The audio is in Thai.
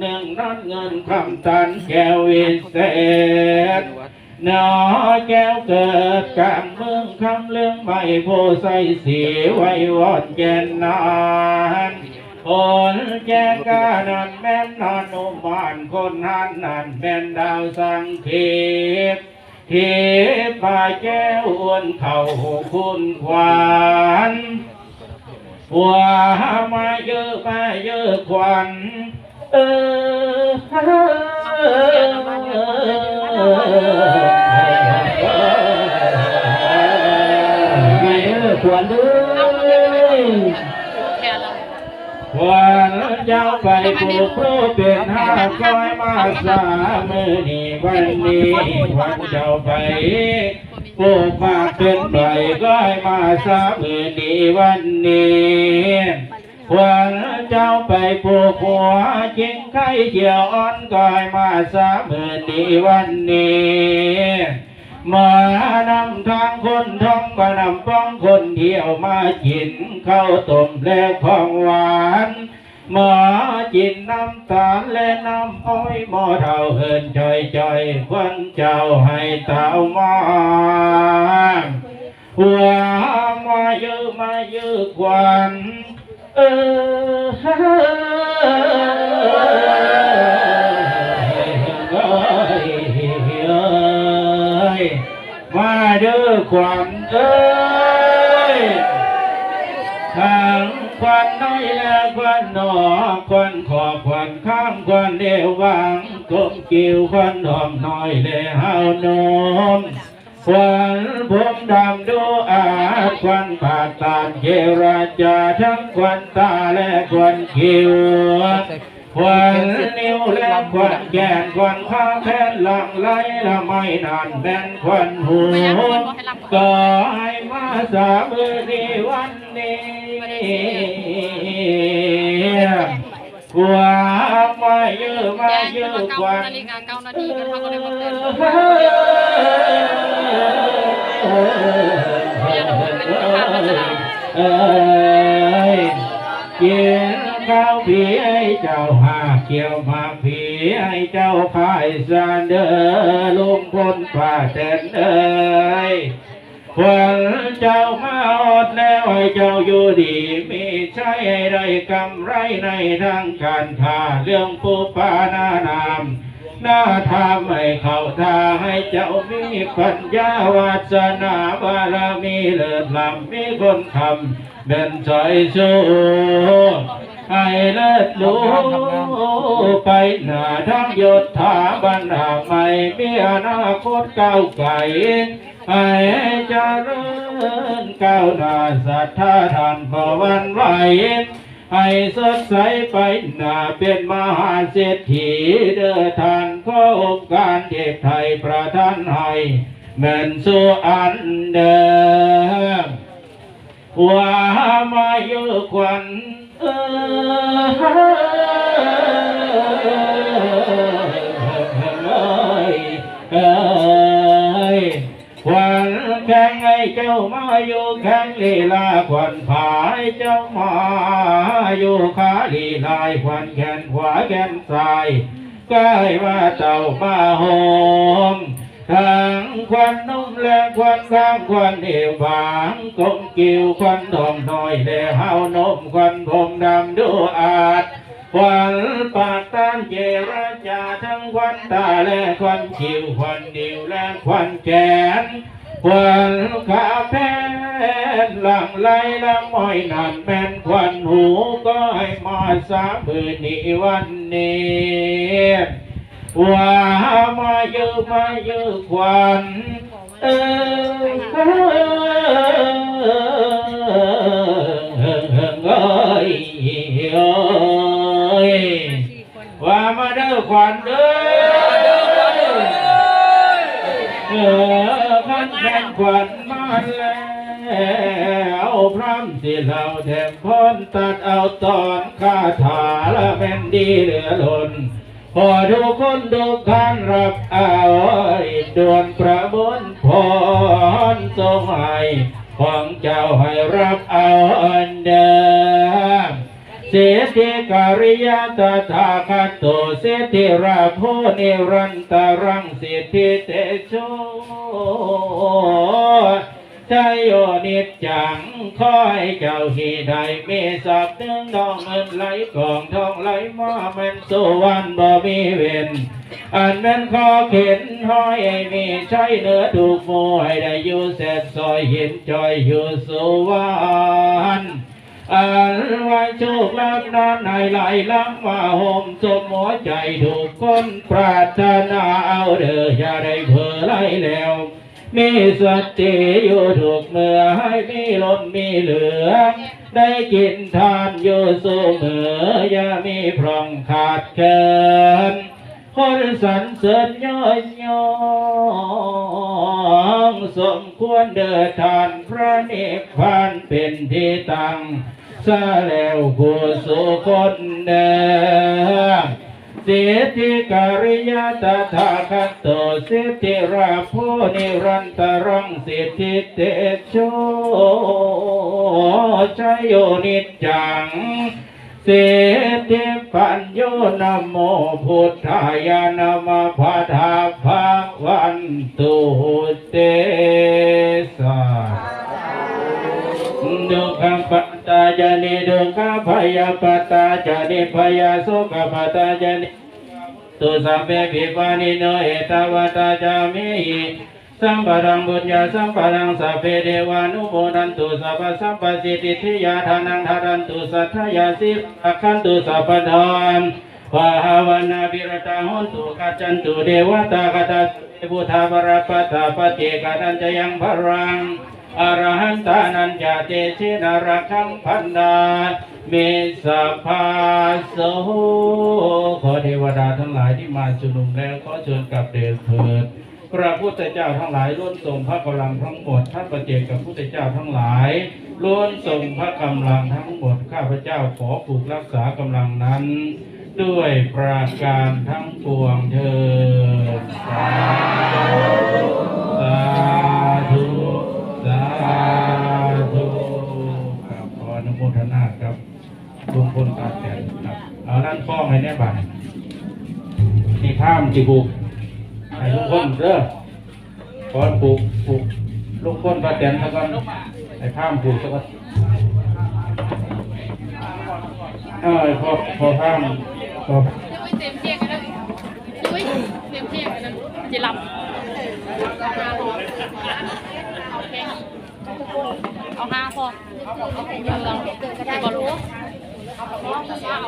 หนึ่งนั่นเงินคำตันแก้ววิเศษหนอแก้วเกิดกลางเมืองคำเรื่องไม่โพใสสีไว้วอนแกนนานโอนแจงกานันแม่นนอนอุมานคนหันนันแม่นดาวสังเขปเทพาแก้วอ้วนเข่าคุณควานหัวมาเยอะมาเยอะควันเออ กโปรเป็นห้าก้อยมาสามือนี้วันนี้วันเจ้าไปปลูกมาเป็นใบก้อยมาสามือนี้วันนี้วันเจ้าไปปลูกหัวจิงไข่เขียวอ่อนก้อยมาสามือนี้วันนี้มานำทางคนท่องก็นำป้องคนเที่ยวมากินข้าวต้มและของหวาน หมาจินน้ำตาลและน้ำอ้อยหมอเท่าเฮินจอยจอยควันเจ้าให้เต่ามาหัวมาเยอะมาเยอะควันเออมาเด้อขวัญเวันเดววางกลมกิ้วควันหอมน้อยและเฮานมควันผมดำดูอาควันผาดตานเจราจาทั้งควันตาและควันคิ้วควันนิ้วและควันแก่นควันข้างแผ่นหลังไหลละไม่นานแบนควันหูก็ให้มาสามือดีวันนี้ กว่ามาเยอะมาแจ้งเยขึ้นอะมาคเก้าวันนาฬิกาเก้านาทีกันเขาก็เลยมาเตือนเอ้ยเกินข้าวผีให้เจ้าหาเกี่ยวมากผีให้เจ้าพายสานเด้อลุงพ้นป่าแดนเอ้ย วันเจ้ามาอดแล้วให้เจ้าอยู่ดีมีใช้ให้ได้กำไรในทางการค้าเรื่องผู้ปานานามหน้าทามให้เข้าทาให้เจ้ามีปัญญาวาสนาบารมีเลิศล้ำมีคนทำเดินใจสู้ให้เลิศรู้ไปหน้าทางยศถาบรรดาไม่มีอนาคตก้าวไกล ให้เจริญก้าวหน้าศรัทธาทานพวันไหวให้สดใสไปหน้าเป็นมหาเศรษฐีเด้อท่านขอองค์การเทพไทยประทานให้เงินสู่อันเดิมว่ามาเยอะควันเอย จ้ามาอยู่แข่งลีลาควันผายเจ้ามาอยู่ขาลีลายควันแขนขวาแขนซ้ายใกล้ว่าเจ้ามาโฮมทางควันนุ่มและควันข้างควันเอวบางกลมกิ้วควันทองน้อยและเฮานมควันผมดำดูอาจควันปากตานเจรจาทั้งควันตาและควันคิ้วควันนิ้วและควันแขน ควันขาแผ่นหลังไหลละม้อยนานแม่นควันหูก็ให้มาสามือนี้วันนี้ว่ามาเยอะมาเยอะควันเอ้ยเอ้ยเอ้ยว่ามาเด้อควันเด้อ อพันแม่นควันมาแล้วพร้ำสิเราแถมพ้นตัดเอาตอนคาถาละแม่นดีเหลือล้นพอทุกคนทุกานรับเอาดวนประมวลพรทรงให้ของเจ้าให้รับเอาอันเดิ เสติการิยตถาคตโตเสติราโพนิรันตรังสิทธิเตโชชยโยนิจจังคอยเจ้าหีใดมีสับเนื้องดองเงินไหลกองทองไหลมาแม่นสุวรรณบ่มีเวนอันนั้นขอเข็นห้อยมีใช้เนื้อถูกมวยได้อยู่เสร็จซอยเห็นจอยอยู่สุวรรณ ไว้โชคลาภนานในไหลล้ำมาห่มสมหัวใจถูกคนปรารถนาเอาเด้ออย่าได้เผลอไหลแล้ว มีสติอยู่ถูกเมื่อให้มีล้นมีเหลือ ได้กินทานอยู่สูเมืออย่ามีพร่องขาดเกินคนสรรเสริญย่อยยองสมควรเดินทานพระนิพพานเป็นที่ตั้ง ซาแล้วผู้สุคนเดิมสิทธิกริยาตถาคตโตสิทธิราโพนิรันตรังสิทธิเตโชชยโยนิจจังเสติปัญโยนโมพุทธายานามาพาทาภาวันตุเต ปัตตาจนิดุขะพยาปัตตาจนิพยาสุขปัตตาจนิตุสัพเพปิปานิโนเอตาวตาจามิหิสัมปะรังบุญญาสัมปะรังสัพเพเทวานุโมดันตุสัพสัมปสิทธิทิยาทานังทารันตุสัทธยาสิอัคขันตุสัพพะทานวาหาวนาบิรตาหุนตุกัจจันตุเดวตากตัสเตบุทธาบรปัตตาปฏิกานันจะยังพรัง อรหันตานัญญาเตชินารัคังพันดาเมสัพาโสขอเทวดาทั้งหลายที่มาชุมนุมแล้วขอเชิญกลับเดชเถิดพระพุทธเจ้าทั้งหลายล้วนทรงพระกำลังทั้งหมดท่านประเจกกับพุทธเจ้าทั้งหลายล้วนทรงพระกำลังทั้งหมดข้าพเจ้าขอผูกรักษากำลังนั้น ด้วยประการทั้งปวงเถิดสาธุ ที่ข้ามจีบุกให้ลุงพลเด้อขอปลูกปลูกลุงพลป้าแตนแล้วก็ให้ข้ามปลูกแล้วก็เออพอพอข้ามพอเต็มเที่ยงกันแล้วอุ้ยเต็มเที่ยงกันแล้วจะหลับเอาห้าพอเยอะแล้วจะบอรู้ Sa, sa,